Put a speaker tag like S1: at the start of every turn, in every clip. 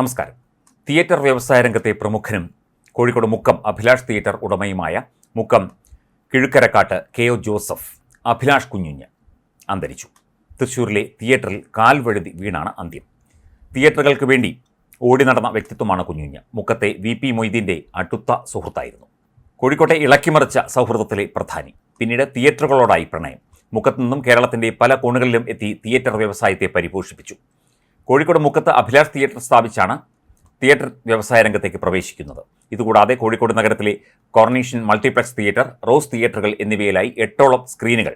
S1: നമസ്കാരം. തിയേറ്റർ വ്യവസായ രംഗത്തെ പ്രമുഖനും കോഴിക്കോട് മുക്കം അഭിലാഷ് തിയേറ്റർ ഉടമയുമായ മുക്കം കിഴുക്കരക്കാട്ട് കെ ഒ ജോസഫ് അഭിലാഷ് കുഞ്ഞുഞ്ഞ് അന്തരിച്ചു. തൃശ്ശൂരിലെ തിയേറ്ററിൽ കാൽവഴുതി വീണാണ് അന്ത്യം. തിയേറ്ററുകൾക്ക് വേണ്ടി ഓടി നടന്ന വ്യക്തിത്വമാണ് കുഞ്ഞുഞ്ഞ്. മുക്കത്തെ വി പി മൊയ്തീന്റെ അടുത്ത സുഹൃത്തായിരുന്നു. കോഴിക്കോട്ടെ ഇളക്കിമറിച്ച സൗഹൃദത്തിലെ പ്രധാനി. പിന്നീട് തിയേറ്ററുകളോടായി പ്രണയം. മുക്കത്തു നിന്നും കേരളത്തിന്റെ പല കോണുകളിലും എത്തി തിയേറ്റർ വ്യവസായത്തെ പരിപോഷിപ്പിച്ചു. കോഴിക്കോട് മുക്കത്ത് അഭിലാഷ് തിയേറ്റർ സ്ഥാപിച്ചാണ് തിയേറ്റർ വ്യവസായ രംഗത്തേക്ക് പ്രവേശിക്കുന്നത്. ഇതുകൂടാതെ കോഴിക്കോട് നഗരത്തിലെ കോർണീഷ്യൻ മൾട്ടിപ്ലക്സ് തിയേറ്റർ റോസ് തിയേറ്ററുകൾ എന്നിവയിലായി എട്ടോളം സ്ക്രീനുകൾ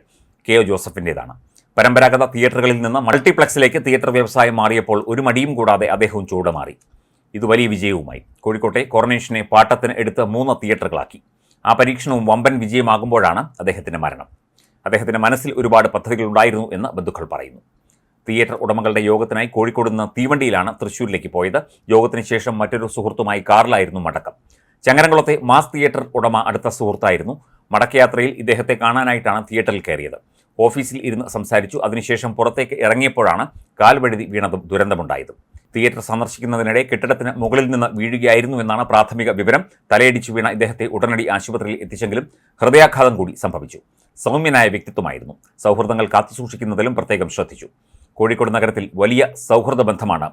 S1: കെ ഒ ജോസഫിന്റേതാണ് പരമ്പരാഗത തിയേറ്ററുകളിൽ നിന്ന് മൾട്ടിപ്ലക്സിലേക്ക് തിയേറ്റർ വ്യവസായം മാറിയപ്പോൾ ഒരു മടിയും കൂടാതെ അദ്ദേഹവും ചൂട് മാറി. ഇത് വലിയ വിജയവുമായി. കോഴിക്കോട്ടെ കോർണേഷനെ പാട്ടത്തിന് എടുത്ത് മൂന്ന് തിയേറ്ററുകളാക്കി. ആ പരീക്ഷണവും വമ്പൻ വിജയമാകുമ്പോഴാണ് അദ്ദേഹത്തിന്റെ മരണം. അദ്ദേഹത്തിന്റെ മനസ്സിൽ ഒരുപാട് പദ്ധതികൾ ഉണ്ടായിരുന്നു എന്ന് ബന്ധുക്കൾ പറയുന്നു. തിയേറ്റർ ഉടമകളുടെ യോഗത്തിനായി കോഴിക്കോട് നിന്ന് തീവണ്ടിയിലാണ് തൃശ്ശൂരിലേക്ക് പോയത്. യോഗത്തിന് ശേഷം മറ്റൊരു സുഹൃത്തുമായി കാറിലായിരുന്നു മടക്കം. ചങ്ങരംകുളത്തെ മാസ് തിയേറ്റർ ഉടമ അടുത്ത സുഹൃത്തായിരുന്നു. മടക്കയാത്രയിൽ ഇദ്ദേഹത്തെ കാണാനായിട്ടാണ് തിയേറ്ററിൽ കയറിയത്. ഓഫീസിൽ ഇരുന്ന് സംസാരിച്ചു. അതിനുശേഷം പുറത്തേക്ക് ഇറങ്ങിയപ്പോഴാണ് കാൽവഴുതി വീണതും ദുരന്തമുണ്ടായത്. തിയേറ്റർ സന്ദർശിക്കുന്നതിനിടെ കെട്ടിടത്തിന് മുകളിൽ നിന്ന് വീഴുകയായിരുന്നു എന്നാണ് പ്രാഥമിക വിവരം. തലയടിച്ചു വീണ ഇദ്ദേഹത്തെ ഉടനടി ആശുപത്രിയിൽ എത്തിച്ചെങ്കിലും ഹൃദയാഘാതം കൂടി സംഭവിച്ചു. സൗമ്യനായ വ്യക്തിത്വമായിരുന്നു. സൗഹൃദങ്ങൾ കാത്തുസൂക്ഷിക്കുന്നതിലും പ്രത്യേകം ശ്രദ്ധിച്ചു. കോഴിക്കോട് നഗരത്തിൽ വലിയ സൗഹൃദ ബന്ധമാണ്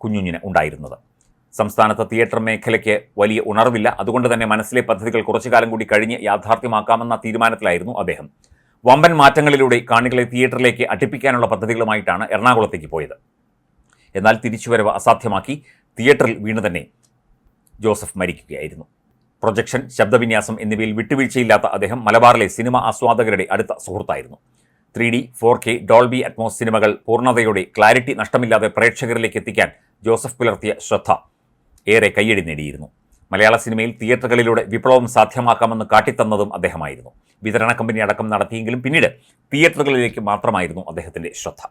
S1: കുഞ്ഞുഞ്ഞിന് ഉണ്ടായിരുന്നത്. സംസ്ഥാനത്ത് തിയേറ്റർ മേഖലയ്ക്ക് വലിയ ഉണർവില്ല. അതുകൊണ്ട് തന്നെ മനസ്സിലെ പദ്ധതികൾ കുറച്ചു കാലം കൂടി കഴിഞ്ഞ് യാഥാർത്ഥ്യമാക്കാമെന്ന തീരുമാനത്തിലായിരുന്നു അദ്ദേഹം. വമ്പൻ മാറ്റങ്ങളിലൂടെ കാണികളെ തിയേറ്ററിലേക്ക് അടുപ്പിക്കാനുള്ള പദ്ധതികളുമായിട്ടാണ് എറണാകുളത്തേക്ക് പോയത്. എന്നാൽ തിരിച്ചുവരവ് അസാധ്യമാക്കി തിയേറ്ററിൽ വീണ് തന്നെ ജോസഫ് മരിക്കുകയായിരുന്നു. പ്രൊജക്ഷൻ ശബ്ദവിന്യാസം എന്നിവയിൽ വിട്ടുവീഴ്ചയില്ലാത്ത അദ്ദേഹം മലബാറിലെ സിനിമ ആസ്വാദകരുടെ അടുത്ത സുഹൃത്തായിരുന്നു. Three D four K Dolby Atmos സിനിമകൾ പൂർണതയോടെ ക്ലാരിറ്റി നഷ്ടമില്ലാതെ പ്രേക്ഷകരിലേക്ക് എത്തിക്കാൻ ജോസഫ് പുലർത്തിയ ശ്രദ്ധ ഏറെ കയ്യടി നേടിയിരുന്നു. മലയാള സിനിമയിൽ തിയേറ്ററുകളിലൂടെ വിപ്ലവം സാധ്യമാക്കാമെന്ന് കാട്ടിത്തന്നതും അദ്ദേഹമായിരുന്നു. വിതരണ കമ്പനി അടക്കം നടത്തിയെങ്കിലും പിന്നീട് തിയേറ്ററുകളിലേക്ക് മാത്രമായിരുന്നു അദ്ദേഹത്തിന്റെ ശ്രദ്ധ.